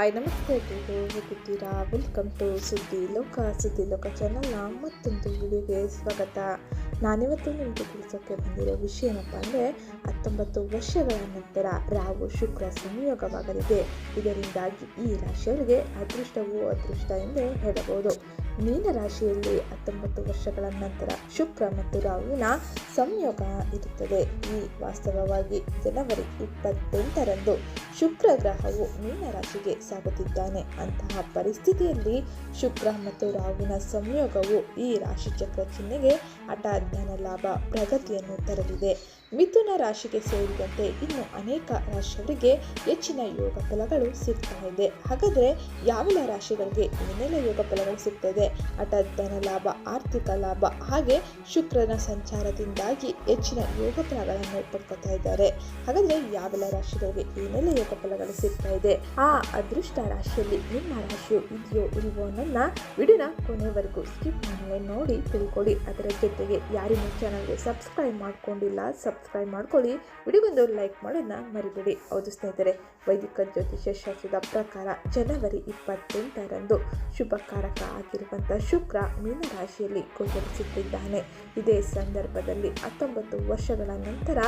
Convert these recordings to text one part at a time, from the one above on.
Hi ನಮಸ್ತೆ ಹೇಗಿದ್ದೀರಾ welcome to ಸುದ್ದಿ ಲೋಕ ಸುದ್ದಿ ಲೋಕ ಚಾನಲ್ನ ಮತ್ತೊಂದು ವಿಡಿಯೋಗೆ ಸ್ವಾಗತ. ನಾನಿವತ್ತು ನಿಮಗೆ ತಿಳಿಸೋಕ್ಕೆ ಬಂದಿರೋ ವಿಷಯ ಏನಪ್ಪ ಅಂದರೆ, ಹತ್ತೊಂಬತ್ತು ವರ್ಷಗಳ ನಂತರ ರಾಹು ಶುಕ್ರ ಸಂಯೋಗವಾಗಲಿದೆ. ಇದರಿಂದಾಗಿ ಈ ರಾಶಿಯವರಿಗೆ ಅದೃಷ್ಟವೂ ಅದೃಷ್ಟ ಎಂದೇ ಹೇಳಬಹುದು. ಮೀನ ರಾಶಿಯಲ್ಲಿ ಹತ್ತೊಂಬತ್ತು ವರ್ಷಗಳ ನಂತರ ಶುಕ್ರ ಮತ್ತು ರಾಹುವಿನ ಸಂಯೋಗ ಇರುತ್ತದೆ. ಈ ವಾಸ್ತವವಾಗಿ ಜನವರಿ ಇಪ್ಪತ್ತೆಂಟರಂದು ಶುಕ್ರ ಗ್ರಹವು ಮೀನರಾಶಿಗೆ ಸಾಗುತ್ತಿದ್ದಾನೆ. ಅಂತಹ ಪರಿಸ್ಥಿತಿಯಲ್ಲಿ ಶುಕ್ರ ಮತ್ತು ರಾಹುವಿನ ಸಂಯೋಗವು ಈ ರಾಶಿಚಕ್ರ ಚಿಹ್ನೆಗೆ ಹಠಾತ್ ಧನ ಲಾಭ ಪ್ರಗತಿಯನ್ನು ತರಲಿದೆ. ಮಿಥುನ ರಾಶಿಗೆ ಸೇರಿದಂತೆ ಇನ್ನು ಅನೇಕ ರಾಶಿಯವರಿಗೆ ಹೆಚ್ಚಿನ ಯೋಗ ಫಲಗಳು ಸಿಗ್ತಾ ಇದೆ. ಹಾಗಾದರೆ ಯಾವೆಲ್ಲ ರಾಶಿಗಳಿಗೆ ಏನೆಲ್ಲ ಯೋಗ ಫಲಗಳು ಸಿಗ್ತದೆ? ಹಠಾತ್ ಧನ ಲಾಭ, ಆರ್ಥಿಕ ಲಾಭ, ಹಾಗೆ ಶುಕ್ರನ ಸಂಚಾರದಿಂದಾಗಿ ಹೆಚ್ಚಿನ ಯೋಗ ಫಲಗಳನ್ನು ಪಡ್ಕೊತಾ ಇದ್ದಾರೆ. ಹಾಗಾದರೆ ಯಾವೆಲ್ಲ ರಾಶಿಗಳಿಗೆ ಏನೆಲ್ಲ ಯೋಗ ಫಲಗಳು ಸಿಗ್ತಾ ಇದೆ? ಆ ಅದೃಷ್ಟ ರಾಶಿಯಲ್ಲಿ ನಿಮ್ಮ ರಾಶಿಯು ಇದೆಯೋ ಇಲ್ವೋ ನನ್ನ ವಿಡಿಯೋನ ಕೊನೆವರೆಗೂ ಸ್ಕಿಪ್ ಮಾಡಿ ನೋಡಿ ತಿಳ್ಕೊಳ್ಳಿ. ಅದರ ಜೊತೆಗೆ ಯಾರಿಗೂ ಚಾನಲ್ಗೆ ಸಬ್ಸ್ಕ್ರೈಬ್ ಮಾಡ್ಕೊಂಡಿಲ್ಲ ಸಬ್ಸ್ಕ್ರೈಬ್ ಮಾಡ್ಕೊಳ್ಳಿ. ವಿಡಿಯೋಗೊಂದು ಲೈಕ್ ಮಾಡೋದನ್ನ ಮರಿಬೇಡಿ. ಹೌದು ಸ್ನೇಹಿತರೆ, ವೈದಿಕ ಜ್ಯೋತಿಷ್ಯ ಶಾಸ್ತ್ರದ ಪ್ರಕಾರ ಜನವರಿ ಇಪ್ಪತ್ತೆಂಟರಂದು ಶುಭಕಾರಕ ಆಗಿರುವಂಥ ಶುಕ್ರ ಮೀನರಾಶಿಯಲ್ಲಿ ಗೋಚರಿಸುತ್ತಿದ್ದಾನೆ. ಇದೇ ಸಂದರ್ಭದಲ್ಲಿ ಹತ್ತೊಂಬತ್ತು ವರ್ಷಗಳ ನಂತರ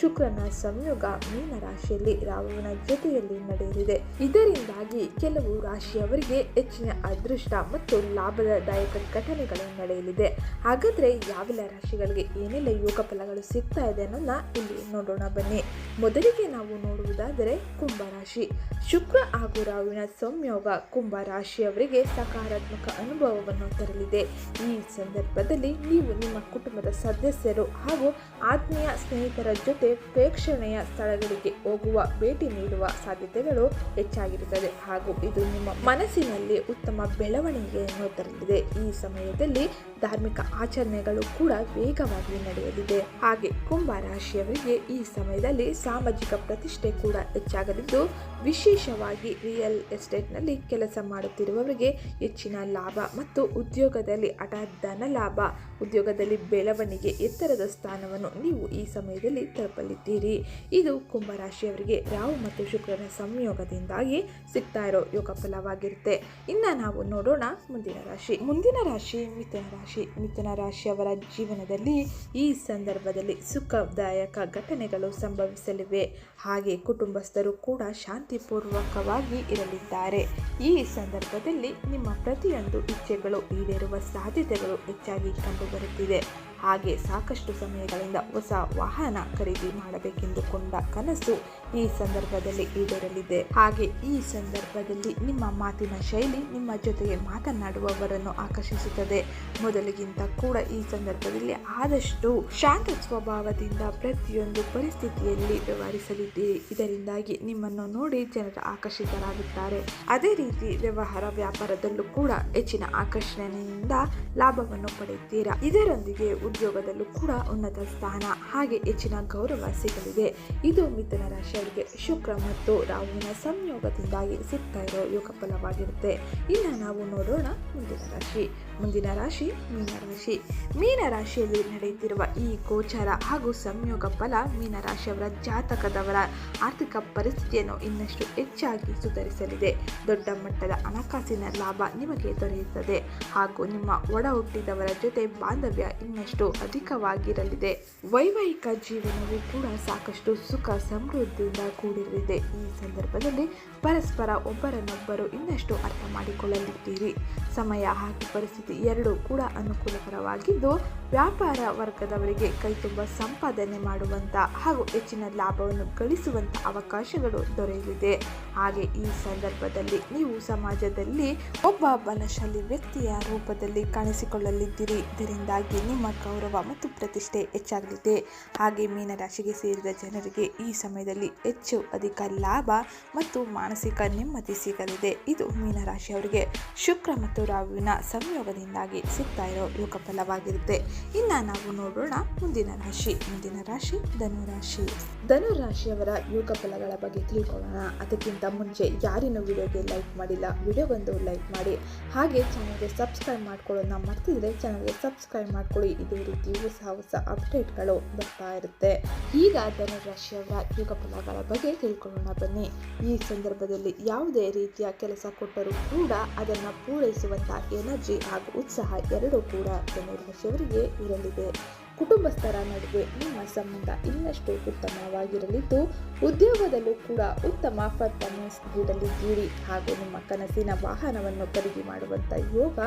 ಶುಕ್ರನ ಸಂಯೋಗ ಮೀನರಾಶಿಯಲ್ಲಿ ರಾಹುವಿನ ಜೊತೆಯಲ್ಲಿ ನಡೆಯಲಿದೆ. ಇದರಿಂದಾಗಿ ಕೆಲವು ರಾಶಿಯವರಿಗೆ ಹೆಚ್ಚಿನ ಅದೃಷ್ಟ ಮತ್ತು ಲಾಭದಾಯಕ ಘಟನೆಗಳು ನಡೆಯಲಿದೆ. ಹಾಗಾದರೆ ಯಾವೆಲ್ಲ ರಾಶಿಗಳಿಗೆ ಏನೆಲ್ಲ ಯೋಗ ಫಲಗಳು ಸಿಗ್ತಾ ಇದೆ ಅನ್ನೋದನ್ನ ಇಲ್ಲಿ ನೋಡೋಣ ಬನ್ನಿ. ಮೊದಲಿಗೆ ನಾವು ನೋಡುವುದಾದರೆ ಕುಂಭರಾಶಿ. ಶುಕ್ರ ಹಾಗೂ ರಾಹುವಿನ ಸಂಯೋಗ ಕುಂಭ ರಾಶಿಯವರಿಗೆ ಸಕಾರಾತ್ಮಕ ಅನುಭವವನ್ನು ತರಲಿದೆ. ಈ ಸಂದರ್ಭದಲ್ಲಿ ನೀವು ನಿಮ್ಮ ಕುಟುಂಬದ ಸದಸ್ಯರು ಹಾಗೂ ಆತ್ಮೀಯ ಸ್ನೇಹಿತರ ಜೊತೆ ಪ್ರೇಕ್ಷಣೀಯ ಸ್ಥಳಗಳಿಗೆ ಹೋಗುವ, ಭೇಟಿ ನೀಡುವ ಸಾಧ್ಯತೆಗಳು ಹೆಚ್ಚಾಗಿರುತ್ತದೆ ಹಾಗೂ ಇದು ನಿಮ್ಮ ಮನಸ್ಸಿನಲ್ಲಿ ಉತ್ತಮ ಬೆಳವಣಿಗೆಯನ್ನು ತರಲಿದೆ. ಈ ಸಮಯದಲ್ಲಿ ಧಾರ್ಮಿಕ ಆಚರಣೆಗಳು ಕೂಡ ವೇಗವಾಗಿ ನಡೆಯಲಿದೆ. ಹಾಗೆ ಕುಂಭ ರಾಶಿಯವರಿಗೆ ಈ ಸಮಯದಲ್ಲಿ ಸಾಮಾಜಿಕ ಪ್ರತಿಷ್ಠೆ ಕೂಡ ಹೆಚ್ಚಾಗಲಿದ್ದು, ವಿಶೇಷವಾಗಿ ರಿಯಲ್ ಎಸ್ಟೇಟ್ನಲ್ಲಿ ಕೆಲಸ ಮಾಡುತ್ತಿರುವವರಿಗೆ ಹೆಚ್ಚಿನ ಲಾಭ ಮತ್ತು ಉದ್ಯೋಗದಲ್ಲಿ ಧನ ಲಾಭ, ಉದ್ಯೋಗದಲ್ಲಿ ಬೆಳವಣಿಗೆ ಎತ್ತರದ ಸ್ಥಾನವನ್ನು ನೀವು ಈ ಸಮಯದಲ್ಲಿ ತಲುಪಲಿದ್ದೀರಿ. ಇದು ಕುಂಭ ರಾಶಿಯವರಿಗೆ ರಾಹು ಮತ್ತು ಶುಕ್ರನ ಸಂಯೋಗದಿಂದಾಗಿ ಸಿಗ್ತಾ ಇರೋ ಯೋಗ ಫಲವಾಗಿರುತ್ತೆ. ಇನ್ನು ನಾವು ನೋಡೋಣ ಮುಂದಿನ ರಾಶಿ. ಮುಂದಿನ ರಾಶಿ ಮಿಥುನ ರಾಶಿ. ಮಿಥುನ ರಾಶಿಯವರ ಜೀವನದಲ್ಲಿ ಈ ಸಂದರ್ಭದಲ್ಲಿ ಸುಖದಾಯಕ ಘಟನೆಗಳು ಸಂಭವಿಸಲಿವೆ. ಹಾಗೆ ಕುಟುಂಬಸ್ಥರು ಕೂಡ ಶಾಂತಿಪೂರ್ವಕವಾಗಿ ಇರಲಿದ್ದಾರೆ. ಈ ಸಂದರ್ಭದಲ್ಲಿ ನಿಮ್ಮ ಪ್ರತಿಯೊಂದು ಇಚ್ಛೆಗಳು ಈಡೇರುವ ಸಾಧ್ಯತೆಗಳು ಹೆಚ್ಚಾಗಿ ಕಂಡುಬರುತ್ತಿದೆ ಹಾಗೆ ಸಾಕಷ್ಟು ಸಮಯಗಳಿಂದ ಹೊಸ ವಾಹನ ಖರೀದಿ ಮಾಡಬೇಕೆಂದುಕೊಂಡ ಕನಸು ಈ ಸಂದರ್ಭದಲ್ಲಿ ಈಡೇರಲಿದೆ ಹಾಗೆ ಈ ಸಂದರ್ಭದಲ್ಲಿ ನಿಮ್ಮ ಮಾತಿನ ಶೈಲಿ, ನಿಮ್ಮ ಜೊತೆಗೆ ಮಾತನಾಡುವವರನ್ನು ಆಕರ್ಷಿಸುತ್ತದೆ. ಮೊದಲಿಗಿಂತ ಕೂಡ ಈ ಸಂದರ್ಭದಲ್ಲಿ ಆದಷ್ಟು ಶಾಂತ ಸ್ವಭಾವದಿಂದ ಪ್ರತಿಯೊಂದು ಪರಿಸ್ಥಿತಿಯಲ್ಲಿ ವ್ಯವಹರಿಸಲಿದ್ದೀರಿ. ಇದರಿಂದಾಗಿ ನಿಮ್ಮನ್ನು ನೋಡಿ ಜನರು ಆಕರ್ಷಿತರಾಗುತ್ತಾರೆ. ಅದೇ ರೀತಿ ವ್ಯವಹಾರ ವ್ಯಾಪಾರದಲ್ಲೂ ಕೂಡ ಹೆಚ್ಚಿನ ಆಕರ್ಷಣೆಯಿಂದ ಲಾಭವನ್ನು ಪಡೆಯುತ್ತೀರಾ? ಇದರೊಂದಿಗೆ ಉದ್ಯೋಗದಲ್ಲೂ ಕೂಡ ಉನ್ನತ ಸ್ಥಾನ, ಹಾಗೆ ಹೆಚ್ಚಿನ ಗೌರವ ಸಿಗಲಿದೆ. ಇದು ಮಿಥುನ ರಾಶಿಯವರಿಗೆ ಶುಕ್ರ ಮತ್ತು ರಾಹುವಿನ ಸಂಯೋಗದಿಂದಾಗಿ ಸಿಗ್ತಾ ಇರೋ ಯೋಗ ಫಲವಾಗಿರುತ್ತೆ. ಇನ್ನು ನಾವು ನೋಡೋಣ ಮುಂದಿನ ರಾಶಿ. ಮುಂದಿನ ರಾಶಿ ಮೀನರಾಶಿ ಮೀನರಾಶಿಯಲ್ಲಿ ಮೀನ ರಾಶಿಯಲ್ಲಿ ನಡೆಯುತ್ತಿರುವ ಈ ಗೋಚಾರ ಹಾಗೂ ಸಂಯೋಗ ಫಲ ಮೀನರಾಶಿಯವರ ಜಾತಕದವರ ಆರ್ಥಿಕ ಪರಿಸ್ಥಿತಿಯನ್ನು ಇನ್ನಷ್ಟು ಹೆಚ್ಚಾಗಿ ಸುಧಾರಿಸಲಿದೆ. ದೊಡ್ಡ ಮಟ್ಟದ ಹಣಕಾಸಿನ ಲಾಭ ನಿಮಗೆ ದೊರೆಯುತ್ತದೆ. ಹಾಗೂ ನಿಮ್ಮ ಒಡ ಹುಟ್ಟಿದವರ ಜೊತೆ ಬಾಂಧವ್ಯ ಇನ್ನಷ್ಟು ಅಧಿಕವಾಗಿರಲಿದೆ. ವೈವಾಹಿಕ ಜೀವನವು ಕೂಡ ಸಾಕಷ್ಟು ಸುಖ ಸಮೃದ್ಧಿಯಿಂದ ಕೂಡಿರಲಿದೆ. ಈ ಸಂದರ್ಭದಲ್ಲಿ ಪರಸ್ಪರ ಒಬ್ಬರನ್ನೊಬ್ಬರು ಇನ್ನಷ್ಟು ಅರ್ಥ ಮಾಡಿಕೊಳ್ಳಲಿದ್ದೀರಿ. ಸಮಯ ಹಾಗೂ ಪರಿಸ್ಥಿತಿ ಎರಡೂ ಕೂಡ ಅನುಕೂಲಕರವಾಗಿದ್ದು ವ್ಯಾಪಾರ ವರ್ಗದವರಿಗೆ ಕೈತುಂಬ ಸಂಪಾದನೆ ಮಾಡುವಂಥ ಹಾಗೂ ಹೆಚ್ಚಿನ ಲಾಭವನ್ನು ಗಳಿಸುವಂಥ ಅವಕಾಶಗಳು ದೊರೆಯಲಿದೆ. ಹಾಗೆ ಈ ಸಂದರ್ಭದಲ್ಲಿ ನೀವು ಸಮಾಜದಲ್ಲಿ ಒಬ್ಬ ಬಲಶಾಲಿ ವ್ಯಕ್ತಿಯ ರೂಪದಲ್ಲಿ ಕಾಣಿಸಿಕೊಳ್ಳಲಿದ್ದೀರಿ. ಇದರಿಂದಾಗಿ ನಿಮ್ಮ ಗೌರವ ಮತ್ತು ಪ್ರತಿಷ್ಠೆ ಹೆಚ್ಚಾಗಲಿದೆ. ಹಾಗೆ ಮೀನರಾಶಿಗೆ ಸೇರಿದ ಜನರಿಗೆ ಈ ಸಮಯದಲ್ಲಿ ಹೆಚ್ಚು ಅಧಿಕ ಲಾಭ ಮತ್ತು ಮಾನಸಿಕ ನೆಮ್ಮದಿ ಸಿಗಲಿದೆ. ಇದು ಮೀನರಾಶಿಯವರಿಗೆ ಶುಕ್ರ ಮತ್ತು ರಾಹುವಿನ ಸಂಯೋಗದಿಂದಾಗಿ ಸಿಗ್ತಾ ಇರೋ ಯೋಗ ಫಲವಾಗಿರುತ್ತೆ ಇನ್ನು ನಾವು ನೋಡೋಣ ಮುಂದಿನ ರಾಶಿ. ಮುಂದಿನ ರಾಶಿ ಧನುರಾಶಿ. ಧನುರಾಶಿಯವರ ಯೋಗ ಫಲಗಳ ಬಗ್ಗೆ ತಿಳ್ಕೊಳ್ಳೋಣ. ಅದಕ್ಕಿಂತ ಮುಂಚೆ ಯಾರಿನ ವಿಡಿಯೋಗೆ ಲೈಕ್ ಮಾಡಿಲ್ಲ. ವಿಡಿಯೋಗೊಂದು ಲೈಕ್ ಮಾಡಿ. ಹಾಗೆ ಚಾನಲ್ಗೆ ಸಬ್ಸ್ಕ್ರೈಬ್ ಮಾಡ್ಕೊಳ್ಳೋದನ್ನ ಮರ್ತಿದ್ರೆ ಚಾನಲ್ಗೆ ಸಬ್ಸ್ಕ್ರೈಬ್ ಮಾಡ್ಕೊಳ್ಳಿ. ಇದೇ ರೀತಿ ಹೊಸ ಹೊಸ ಅಪ್ಡೇಟ್ಗಳು ಬರ್ತಾ ಇರುತ್ತೆ. ಈಗ ಧನುರಾಶಿಯವರ ಯೋಗ ಫಲಗಳ ಬಗ್ಗೆ ತಿಳ್ಕೊಳ್ಳೋಣ ಬನ್ನಿ. ಈ ಸಂದರ್ಭದಲ್ಲಿ ಯಾವುದೇ ರೀತಿಯ ಕೆಲಸ ಕೊಟ್ಟರೂ ಕೂಡ ಅದನ್ನು ಪೂರೈಸುವಂಥ ಎನರ್ಜಿ ಹಾಗೂ ಉತ್ಸಾಹ ಎರಡೂ ಕೂಡ ಧನುರಾಶಿಯವರಿಗೆ ಇರಲಿದೆ ಕುಟುಂಬಸ್ಥರ ನಡುವೆ ನಿಮ್ಮ ಸಂಬಂಧ ಇನ್ನಷ್ಟು ಉತ್ತಮವಾಗಿರಲಿದ್ದು, ಉದ್ಯೋಗದಲ್ಲೂ ಕೂಡ ಉತ್ತಮ ಪರ್ಫಾರ್ಮೆನ್ಸ್ ನೀಡಲಿದ್ದೀರಿ. ಹಾಗೂ ನಿಮ್ಮ ಕನಸಿನ ವಾಹನವನ್ನು ಖರೀದಿ ಮಾಡುವಂಥ ಯೋಗ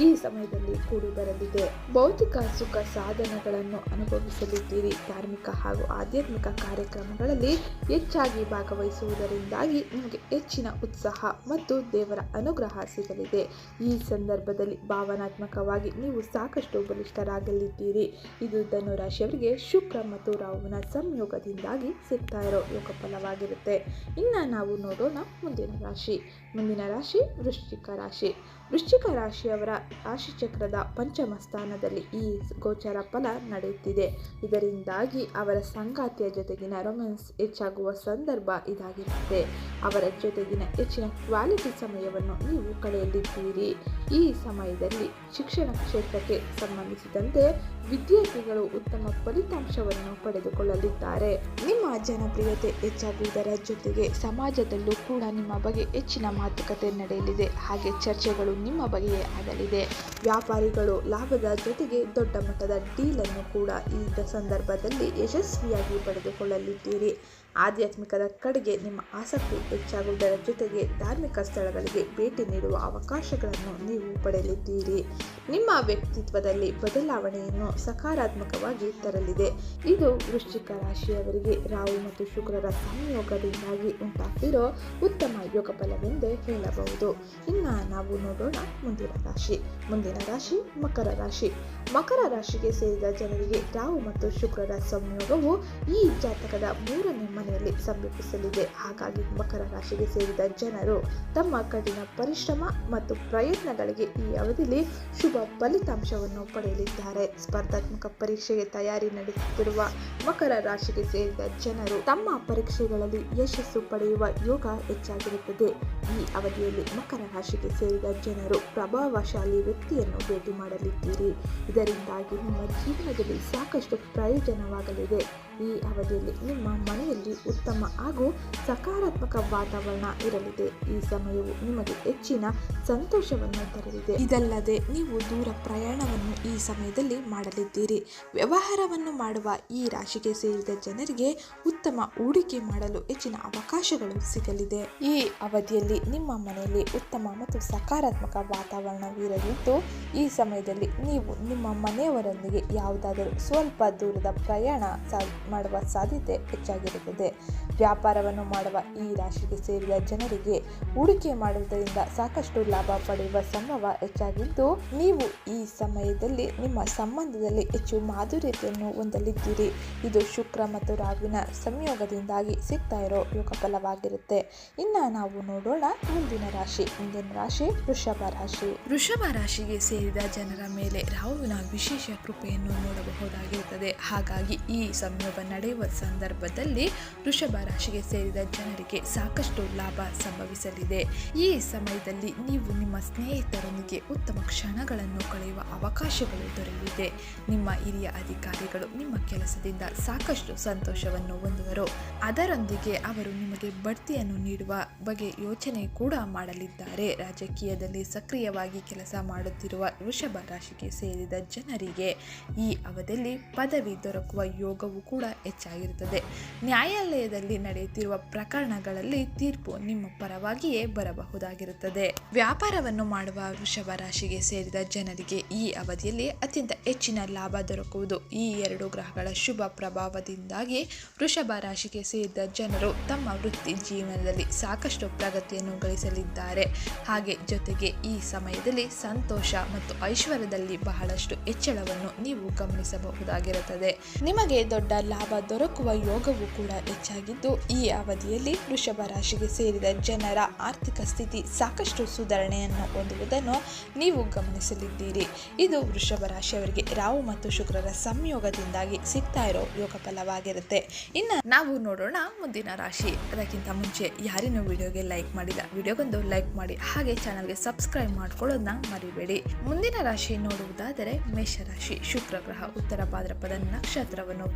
ಈ ಸಮಯದಲ್ಲಿ ಕೂಡಿ ಬರಲಿದೆ. ಭೌತಿಕ ಸುಖ ಸಾಧನಗಳನ್ನು ಅನುಭವಿಸಲಿದ್ದೀರಿ. ಧಾರ್ಮಿಕ ಹಾಗೂ ಆಧ್ಯಾತ್ಮಿಕ ಕಾರ್ಯಕ್ರಮಗಳಲ್ಲಿ ಹೆಚ್ಚಾಗಿ ಭಾಗವಹಿಸುವುದರಿಂದಾಗಿ ನಿಮಗೆ ಹೆಚ್ಚಿನ ಉತ್ಸಾಹ ಮತ್ತು ದೇವರ ಅನುಗ್ರಹ ಸಿಗಲಿದೆ. ಈ ಸಂದರ್ಭದಲ್ಲಿ ಭಾವನಾತ್ಮಕವಾಗಿ ನೀವು ಸಾಕಷ್ಟು ಬಲಿಷ್ಠರಾಗಲಿದ್ದೀರಿ. ಇದು ಧನು ರಾಶಿಯವರಿಗೆ ಶುಕ್ರ ಮತ್ತು ರಾಹುವಿನ ಸಂಯೋಗದಿಂದಾಗಿ ಸಿಗ್ತಾ ಇರೋ ಯೋಗ ಫಲವಾಗಿರುತ್ತೆ ಇನ್ನು ನಾವು ನೋಡೋಣ ಮುಂದಿನ ರಾಶಿ. ಮುಂದಿನ ರಾಶಿ ವೃಶ್ಚಿಕ ರಾಶಿ. ವೃಶ್ಚಿಕ ರಾಶಿಯವರ ರಾಶಿಚಕ್ರದ ಪಂಚಮ ಸ್ಥಾನದಲ್ಲಿ ಈ ಗೋಚರ ಫಲ ನಡೆಯುತ್ತಿದೆ. ಇದರಿಂದಾಗಿ ಅವರ ಸಂಗಾತಿಯ ಜೊತೆಗಿನ ರೊಮ್ಯಾನ್ಸ್ ಹೆಚ್ಚಾಗುವ ಸಂದರ್ಭ ಇದಾಗಿರುತ್ತದೆ ಅವರ ಜೊತೆಗಿನ ಹೆಚ್ಚಿನ ಕ್ವಾಲಿಟಿ ಸಮಯವನ್ನು ನೀವು ಕಳೆಯಲಿದ್ದೀರಿ. ಈ ಸಮಯದಲ್ಲಿ ಶಿಕ್ಷಣ ಕ್ಷೇತ್ರಕ್ಕೆ ಸಂಬಂಧಿಸಿದಂತೆ ವಿದ್ಯಾರ್ಥಿಗಳು ಉತ್ತಮ ಫಲಿತಾಂಶವನ್ನು ಪಡೆದುಕೊಳ್ಳಲಿದ್ದಾರೆ. ನಿಮ್ಮ ಜನಪ್ರಿಯತೆ ಹೆಚ್ಚಾಗುವುದರ ಜೊತೆಗೆ ಸಮಾಜದಲ್ಲೂ ಕೂಡ ನಿಮ್ಮ ಬಗ್ಗೆ ಹೆಚ್ಚಿನ ಮಾತುಕತೆ ನಡೆಯಲಿದೆ. ಹಾಗೆ ಚರ್ಚೆಗಳು ನಿಮ್ಮ ಬಗೆಯೇ ಆಗಲಿದೆ. ವ್ಯಾಪಾರಿಗಳು ಲಾಭದ ಜೊತೆಗೆ ದೊಡ್ಡ ಮಟ್ಟದ ಡೀಲನ್ನು ಕೂಡ ಈ ಸಂದರ್ಭದಲ್ಲಿ ಯಶಸ್ವಿಯಾಗಿ ಪಡೆದುಕೊಳ್ಳಲಿದ್ದೀರಿ. ಆಧ್ಯಾತ್ಮಿಕದ ಕಡೆಗೆ ನಿಮ್ಮ ಆಸಕ್ತಿ ಹೆಚ್ಚಾಗುವುದರ ಜೊತೆಗೆ ಧಾರ್ಮಿಕ ಸ್ಥಳಗಳಿಗೆ ಭೇಟಿ ನೀಡುವ ಅವಕಾಶಗಳನ್ನು ನೀವು ಪಡೆಯಲಿದ್ದೀರಿ. ನಿಮ್ಮ ವ್ಯಕ್ತಿತ್ವದಲ್ಲಿ ಬದಲಾವಣೆಯನ್ನು ಸಕಾರಾತ್ಮಕವಾಗಿ ತರಲಿದೆ. ಇದು ವೃಶ್ಚಿಕ ರಾಶಿಯವರಿಗೆ ರಾಹು ಮತ್ತು ಶುಕ್ರರ ಸಂಯೋಗದಿಂದಾಗಿ ಉಂಟಾಗಿರೋ ಉತ್ತಮ ಯೋಗ ಫಲವೆಂದೇ ಹೇಳಬಹುದು. ಇನ್ನು ನಾವು ನೋಡೋಣ ಮುಂದಿನ ರಾಶಿ. ಮುಂದಿನ ರಾಶಿ ಮಕರ ರಾಶಿ. ಮಕರ ರಾಶಿಗೆ ಸೇರಿದ ಜನರಿಗೆ ರಾಹು ಮತ್ತು ಶುಕ್ರರ ಸಂಯೋಗವು ಈ ಜಾತಕದ ಮೂರನೇ ಮನೆಯಲ್ಲಿ ಸಮೀಪಿಸಲಿದೆ ಹಾಗಾಗಿ ಮಕರ ರಾಶಿಗೆ ಸೇರಿದ ಜನರು ತಮ್ಮ ಕಠಿಣ ಪರಿಶ್ರಮ ಮತ್ತು ಪ್ರಯತ್ನಗಳಿಗೆ ಈ ಅವಧಿಯಲ್ಲಿ ಶುಭ ಫಲಿತಾಂಶವನ್ನು ಪಡೆಯಲಿದ್ದಾರೆ. ಸ್ಪರ್ಧಾತ್ಮಕ ಪರೀಕ್ಷೆಗೆ ತಯಾರಿ ನಡೆಸುತ್ತಿರುವ ಮಕರ ರಾಶಿಗೆ ಸೇರಿದ ಜನರು ತಮ್ಮ ಪರೀಕ್ಷೆಗಳಲ್ಲಿ ಯಶಸ್ಸು ಪಡೆಯುವ ಯೋಗ ಹೆಚ್ಚಾಗಿರುತ್ತದೆ. ಈ ಅವಧಿಯಲ್ಲಿ ಮಕರ ರಾಶಿಗೆ ಸೇರಿದ ಜನರು ಪ್ರಭಾವಶಾಲಿ ವ್ಯಕ್ತಿಯನ್ನು ಭೇಟಿ ಮಾಡಲಿದ್ದೀರಿ. ಇದರಿಂದಾಗಿ ನಿಮ್ಮ ಜೀವನದಲ್ಲಿ ಸಾಕಷ್ಟು ಪ್ರಯೋಜನವಾಗಲಿದೆ. ಈ ಅವಧಿಯಲ್ಲಿ ನಿಮ್ಮ ಮನೆಯಲ್ಲಿ ಉತ್ತಮ ಹಾಗೂ ಸಕಾರಾತ್ಮಕ ವಾತಾವರಣ ಇರಲಿದೆ. ಈ ಸಮಯವು ನಿಮಗೆ ಹೆಚ್ಚಿನ ಸಂತೋಷವನ್ನು ತರಲಿದೆ. ಇದಲ್ಲದೆ ನೀವು ದೂರ ಪ್ರಯಾಣವನ್ನು ಈ ಸಮಯದಲ್ಲಿ ಮಾಡಲಿದ್ದೀರಿ. ವ್ಯವಹಾರವನ್ನು ಮಾಡುವ ಈ ರಾಶಿಗೆ ಸೇರಿದ ಜನರಿಗೆ ಉತ್ತಮ ಹೂಡಿಕೆ ಮಾಡಲು ಹೆಚ್ಚಿನ ಅವಕಾಶಗಳು ಸಿಗಲಿದೆ. ಈ ಅವಧಿಯಲ್ಲಿ ನಿಮ್ಮ ಮನೆಯಲ್ಲಿ ಉತ್ತಮ ಮತ್ತು ಸಕಾರಾತ್ಮಕ ವಾತಾವರಣವಿರಲಿದ್ದು, ಈ ಸಮಯದಲ್ಲಿ ನೀವು ನಿಮ್ಮ ಮನೆಯವರೊಂದಿಗೆ ಯಾವುದಾದರೂ ಸ್ವಲ್ಪ ದೂರದ ಪ್ರಯಾಣ ಸಾ ಮಾಡುವ ಸಾಧ್ಯತೆ ಹೆಚ್ಚಾಗಿರುತ್ತದೆ. ವ್ಯಾಪಾರವನ್ನು ಮಾಡುವ ಈ ರಾಶಿಗೆ ಸೇರಿದ ಜನರಿಗೆ ಹೂಡಿಕೆ ಮಾಡುವುದರಿಂದ ಸಾಕಷ್ಟು ಲಾಭ ಪಡೆಯುವ ಸಂಭವ ಹೆಚ್ಚಾಗಿದ್ದು, ನೀವು ಈ ಸಮಯದಲ್ಲಿ ನಿಮ್ಮ ಸಂಬಂಧದಲ್ಲಿ ಹೆಚ್ಚು ಮಾಧುರ್ಯತೆಯನ್ನು ಹೊಂದಲಿದ್ದೀರಿ. ಇದು ಶುಕ್ರ ಮತ್ತು ರಾಹುವಿನ ಸಂಯೋಗದಿಂದಾಗಿ ಸಿಗ್ತಾ ಇರೋ ಯೋಗಫಲವಾಗಿರುತ್ತೆ. ಇನ್ನ ನಾವು ನೋಡೋಣ ಮುಂದಿನ ರಾಶಿ. ಮುಂದಿನ ರಾಶಿ ವೃಷಭ ರಾಶಿ. ವೃಷಭ ರಾಶಿಗೆ ಸೇರಿದ ಜನರ ಮೇಲೆ ರಾಹುವಿನ ವಿಶೇಷ ಕೃಪೆಯನ್ನು ನೋಡಬಹುದಾಗಿರುತ್ತದೆ. ಹಾಗಾಗಿ ಈ ಸಂಯೋಗ ನಡೆಯುವ ಸಂದರ್ಭದಲ್ಲಿ ವೃಷಭ ರಾಶಿಗೆ ಸೇರಿದ ಜನರಿಗೆ ಸಾಕಷ್ಟು ಲಾಭ ಸಂಭವಿಸಲಿದೆ. ಈ ಸಮಯದಲ್ಲಿ ನೀವು ನಿಮ್ಮ ಸ್ನೇಹಿತರೊಂದಿಗೆ ಉತ್ತಮ ಕ್ಷಣಗಳನ್ನು ಕಳೆಯುವ ಅವಕಾಶಗಳು ದೊರೆಯಲಿದೆ. ನಿಮ್ಮ ಹಿರಿಯ ಅಧಿಕಾರಿಗಳು ನಿಮ್ಮ ಕೆಲಸದಿಂದ ಸಾಕಷ್ಟು ಸಂತೋಷವನ್ನು ಹೊಂದುವರು. ಅದರೊಂದಿಗೆ ಅವರು ನಿಮಗೆ ಬಡ್ತಿಯನ್ನು ನೀಡುವ ಬಗ್ಗೆ ಯೋಚನೆ ಕೂಡ ಮಾಡಲಿದ್ದಾರೆ. ರಾಜಕೀಯದಲ್ಲಿ ಸಕ್ರಿಯವಾಗಿ ಕೆಲಸ ಮಾಡುತ್ತಿರುವ ವೃಷಭ ರಾಶಿಗೆ ಸೇರಿದ ಜನರಿಗೆ ಈ ಅವಧಿಯಲ್ಲಿ ಪದವಿ ದೊರಕುವ ಯೋಗವು ಕೂಡ ಹೆಚ್ಚಾಗಿರುತ್ತದೆ. ನ್ಯಾಯಾಲಯದಲ್ಲಿ ನಡೆಯುತ್ತಿರುವ ಪ್ರಕರಣಗಳಲ್ಲಿ ತೀರ್ಪು ನಿಮ್ಮ ಪರವಾಗಿಯೇ ಬರಬಹುದಾಗಿರುತ್ತದೆ. ವ್ಯಾಪಾರವನ್ನು ಮಾಡುವ ವೃಷಭ ರಾಶಿಗೆ ಸೇರಿದ ಜನರಿಗೆ ಈ ಅವಧಿಯಲ್ಲಿ ಅತ್ಯಂತ ಹೆಚ್ಚಿನ ಲಾಭ ದೊರಕುವುದು. ಈ ಎರಡು ಗ್ರಹಗಳ ಶುಭ ಪ್ರಭಾವದಿಂದಾಗಿ ವೃಷಭ ರಾಶಿಗೆ ಸೇರಿದ ಜನರು ತಮ್ಮ ವೃತ್ತಿ ಜೀವನದಲ್ಲಿ ಸಾಕಷ್ಟು ಪ್ರಗತಿಯನ್ನು ಗಳಿಸಲಿದ್ದಾರೆ. ಹಾಗೆ ಜೊತೆಗೆ ಈ ಸಮಯದಲ್ಲಿ ಸಂತೋಷ ಮತ್ತು ಐಶ್ವರ್ಯದಲ್ಲಿ ಬಹಳಷ್ಟು ಹೆಚ್ಚಳವನ್ನು ನೀವು ಗಮನಿಸಬಹುದಾಗಿರುತ್ತದೆ. ನಿಮಗೆ ದೊಡ್ಡ ಲಾಭ ದೊರಕುವ ಯೋಗವೂ ಕೂಡ ಹೆಚ್ಚಾಗಿದ್ದು, ಈ ಅವಧಿಯಲ್ಲಿ ವೃಷಭ ರಾಶಿಗೆ ಸೇರಿದ ಜನರ ಆರ್ಥಿಕ ಸ್ಥಿತಿ ಸಾಕಷ್ಟು ಸುಧಾರಣೆಯನ್ನು ಹೊಂದುವುದನ್ನು ನೀವು ಗಮನಿಸಲಿದ್ದೀರಿ. ಇದು ವೃಷಭ ರಾಶಿಯವರಿಗೆ ರಾಹು ಮತ್ತು ಶುಕ್ರರ ಸಂಯೋಗದಿಂದಾಗಿ ಸಿಗ್ತಾ ಇರೋ ಯೋಗ ಫಲವಾಗಿರುತ್ತೆ. ಇನ್ನು ನಾವು ನೋಡೋಣ ಮುಂದಿನ ರಾಶಿ. ಅದಕ್ಕಿಂತ ಮುಂಚೆ ಯಾರಿನ ವಿಡಿಯೋಗೆ ಲೈಕ್ ಮಾಡಿ ಮಾಡಿಲ್ಲ, ವಿಡಿಯೋಗೊಂದು ಲೈಕ್ ಮಾಡಿ, ಹಾಗೆ ಚಾನಲ್ಗೆ ಸಬ್ಸ್ಕ್ರೈಬ್ ಮಾಡ್ಕೊಳ್ಳೋದನ್ನ ಮರಿಬೇಡಿ. ಮುಂದಿನ ರಾಶಿ ನೋಡುವುದಾದರೆ ಮೇಷರಾಶಿ ಶುಕ್ರ ಗ್ರಹ ಉತ್ತರ ಭಾದ್ರಪದ ನಕ್ಷತ್ರವನ್ನು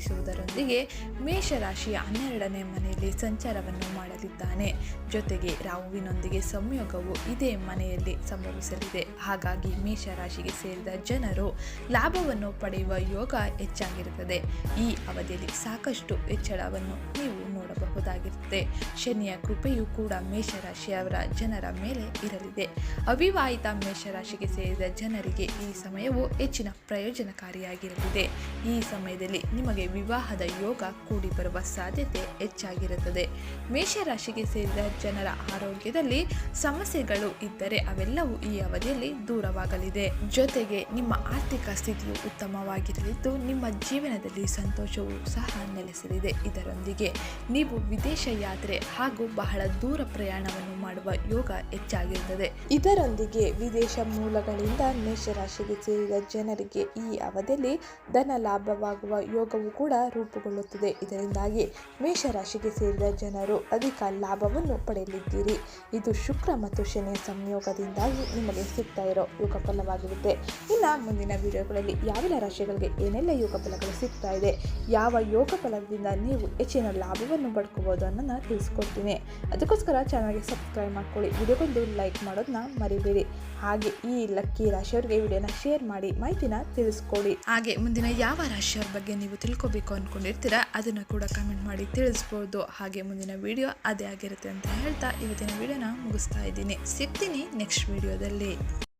ಪ್ರವೇಶಿಸುವುದರೊಂದಿಗೆ ಮೇಷರಾಶಿಯ ಹನ್ನೆರಡನೇ ಮನೆಯಲ್ಲಿ ಸಂಚಾರವನ್ನು ಮಾಡಲಿದ್ದಾನೆ. ಜೊತೆಗೆ ರಾಹುವಿನೊಂದಿಗೆ ಸಂಯೋಗವು ಇದೇ ಮನೆಯಲ್ಲಿ ಸಂಭವಿಸಲಿದೆ. ಹಾಗಾಗಿ ಮೇಷರಾಶಿಗೆ ಸೇರಿದ ಜನರು ಲಾಭವನ್ನು ಪಡೆಯುವ ಯೋಗ ಹೆಚ್ಚಾಗಿರುತ್ತದೆ. ಈ ಅವಧಿಯಲ್ಲಿ ಸಾಕಷ್ಟು ಹೆಚ್ಚಳವನ್ನು ನೀವು ನೋಡಬಹುದಾಗಿರುತ್ತೆ ಶನಿಯ ಕೃಪೆಯು ಕೂಡ ಮೇಷರಾಶಿಯವರ ಜನರ ಮೇಲೆ ಇರಲಿದೆ. ಅವಿವಾಹಿತ ಮೇಷರಾಶಿಗೆ ಸೇರಿದ ಜನರಿಗೆ ಈ ಸಮಯವು ಹೆಚ್ಚಿನ ಪ್ರಯೋಜನಕಾರಿಯಾಗಿರಲಿದೆ. ಈ ಸಮಯದಲ್ಲಿ ನಿಮಗೆ ವಿವಾಹದ ಯೋಗ ಕೂಡಿ ಬರುವ ಸಾಧ್ಯತೆ ಹೆಚ್ಚಾಗಿರುತ್ತದೆ. ಮೇಷರಾಶಿಗೆ ಸೇರಿದ ಜನರ ಆರೋಗ್ಯದಲ್ಲಿ ಸಮಸ್ಯೆಗಳು ಇದ್ದರೆ ಅವೆಲ್ಲವೂ ಈ ಅವಧಿಯಲ್ಲಿ ದೂರವಾಗಲಿದೆ. ಜೊತೆಗೆ ನಿಮ್ಮ ಆರ್ಥಿಕ ಸ್ಥಿತಿಯು ಉತ್ತಮವಾಗಿರಲಿದ್ದು, ನಿಮ್ಮ ಜೀವನದಲ್ಲಿ ಸಂತೋಷವೂ ಸಹ ನೆಲೆಸಲಿದೆ. ಇದರೊಂದಿಗೆ ನೀವು ವಿದೇಶ ಯಾತ್ರೆ ಹಾಗೂ ಬಹಳ ದೂರ ಪ್ರಯಾಣವನ್ನು ಮಾಡುವ ಯೋಗ ಹೆಚ್ಚಾಗಿರುತ್ತದೆ. ಇದರೊಂದಿಗೆ ವಿದೇಶ ಮೂಲಗಳಿಂದ ಮೇಷರಾಶಿಗೆ ಸೇರಿದ ಜನರಿಗೆ ಈ ಅವಧಿಯಲ್ಲಿ ಧನ ಲಾಭವಾಗುವ ಯೋಗವು ಕೂಡ ರೂಪುಗೊಳ್ಳುತ್ತದೆ. ಇದರಿಂದಾಗಿ ಮೇಷರಾಶಿಗೆ ಸೇರಿದ ಜನರು ಅಧಿಕ ಲಾಭವನ್ನು ಪಡೆಯಲಿದ್ದೀರಿ. ಇದು ಶುಕ್ರ ಮತ್ತು ಶನಿಯ ಸಂಯೋಗದಿಂದಾಗಿ ನಿಮಗೆ ಸಿಗ್ತಾ ಇರೋ ಯೋಗ ಫಲವಾಗಿರುತ್ತೆ. ಇನ್ನು ಮುಂದಿನ ವಿಡಿಯೋಗಳಲ್ಲಿ ಯಾವೆಲ್ಲ ರಾಶಿಗಳಿಗೆ ಏನೆಲ್ಲ ಯೋಗ ಫಲಗಳು ಸಿಗ್ತಾ ಇದೆ, ಯಾವ ಯೋಗ ಫಲದಿಂದ ನೀವು ಹೆಚ್ಚಿನ ಲಾಭವನ್ನು ಪಡ್ಕೋಬೋದು ಅನ್ನೋದನ್ನ ತಿಳಿಸ್ಕೊಡ್ತೀನಿ. ಅದಕ್ಕೋಸ್ಕರ ಚಾನಲ್ಗೆ ಸಬ್ಸ್ಕ್ರೈಬ್ ಮಾಡ್ಕೊಳ್ಳಿ. ವಿಡಿಯೋಗೊಂದು ಲೈಕ್ ಮಾಡೋದನ್ನ ಮರಿಬೇಡಿ. ಹಾಗೆ ಈ ಲಕ್ಕಿ ರಾಶಿಯವ್ರಿಗೆ ವಿಡಿಯೋನ ಶೇರ್ ಮಾಡಿ, ಮಾಹಿತಿನ ತಿಳಿಸ್ಕೊಡಿ. ಹಾಗೆ ಮುಂದಿನ ಯಾವ ರಾಶಿಯವ್ರ ಬಗ್ಗೆ ನೀವು ತಿಳ್ಕೊಬೇಕು ಅಂದ್ಕೊಂಡಿರ್ತೀರಾ ಅದನ್ನು ಕೂಡ ಕಮೆಂಟ್ ಮಾಡಿ ತಿಳಿಸ್ಬೋದು. ಹಾಗೆ ಮುಂದಿನ ವಿಡಿಯೋ ಅದೇ ಆಗಿರುತ್ತೆ ಅಂತ ಹೇಳ್ತಾ ಇವತ್ತಿನ ವಿಡಿಯೋನ ಮುಗಿಸ್ತಾ ಇದ್ದೀನಿ. ಸಿಗ್ತೀನಿ ನೆಕ್ಸ್ಟ್ ವಿಡಿಯೋದಲ್ಲಿ.